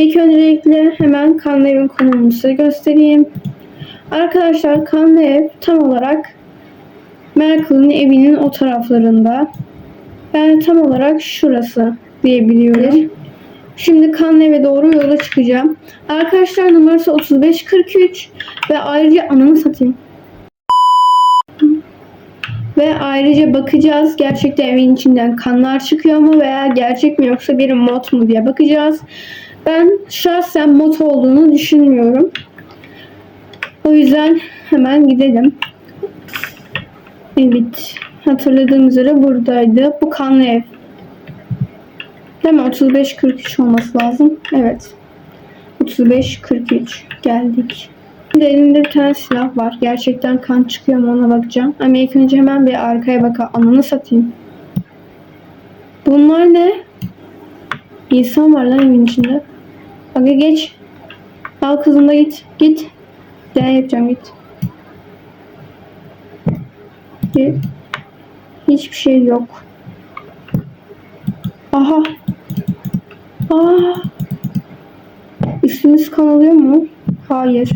İlk öncelikle hemen kanlı evin konumunu size göstereyim. Arkadaşlar kanlı ev tam olarak Merkel'in evinin o taraflarında. Yani tam olarak şurası diyebiliyorum. Şimdi kanlı eve doğru yola çıkacağım. Arkadaşlar numarası 3543 ve ayrıca ananı satayım. Ve ayrıca bakacağız gerçekten evin içinden kanlar çıkıyor mu veya gerçek mi yoksa bir mod mu diye bakacağız. Ben şahsen mod olduğunu düşünmüyorum. O yüzden hemen gidelim. Evet. Hatırladığım üzere buradaydı. Bu kanlı ev. Değil mi? 35-43 olması lazım. Evet. 35-43. Geldik. Şimdi elimde bir tane silah var. Gerçekten kan çıkıyor mu ona bakacağım. Ama önce hemen bir arkaya bakalım. Ananı satayım. Bunlar ne? İnsan var lan evin içinde. Aga geç. Al kızım da git. Git. Deney yapacağım git. Git. Hiçbir şey yok. Aha. Aa. Üstümüz kan alıyor mu? Hayır.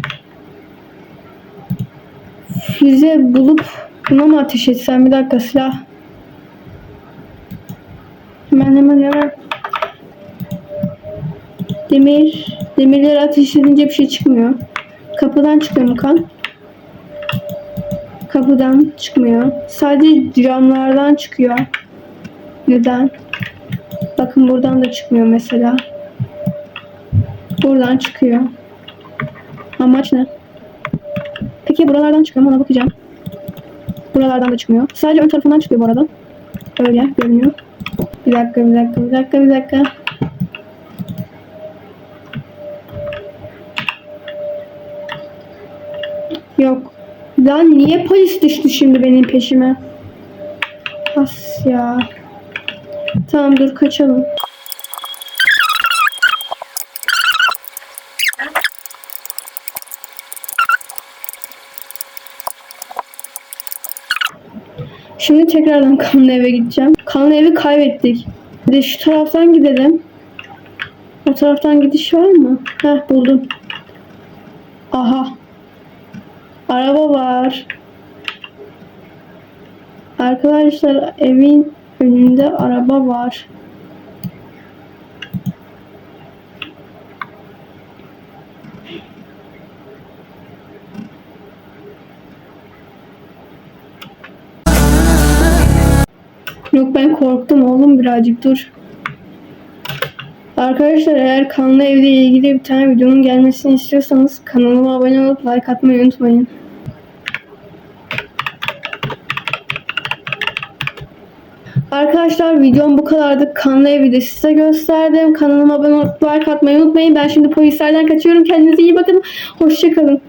Füze bulup buna mı ateş etsem? Bir dakika silah. Hemen hemen hemen. Demir. Demirleri ateş edince bir şey çıkmıyor. Kapıdan çıkıyor mu kan? Kapıdan çıkmıyor. Sadece camlardan çıkıyor. Neden? Bakın buradan da çıkmıyor mesela. Buradan çıkıyor. Amaç ne? Peki buralardan çıkıyor mu? Ona bakacağım. Buralardan da çıkmıyor. Sadece ön tarafından çıkıyor bu arada. Öyle görünüyor. Bir dakika, bir dakika, bir dakika, bir dakika. Yok. Lan niye polis düştü şimdi benim peşime? As ya. Tamam dur kaçalım. Şimdi tekrardan kanlı eve gideceğim. Kanlı evi kaybettik. Bir de şu taraftan gidelim. O taraftan gidiş var mı? Heh buldum. Aha. Araba var. Arkadaşlar evin önünde araba var. Yok ben korktum oğlum birazcık dur. Arkadaşlar eğer kanlı evle ilgili bir tane videonun gelmesini istiyorsanız kanalıma abone olup like atmayı unutmayın. Arkadaşlar videom bu kadardı. Kanlı evi de size gösterdim. Kanalıma abone olup like atmayı unutmayın. Ben şimdi polislerden kaçıyorum. Kendinize iyi bakın. Hoşçakalın.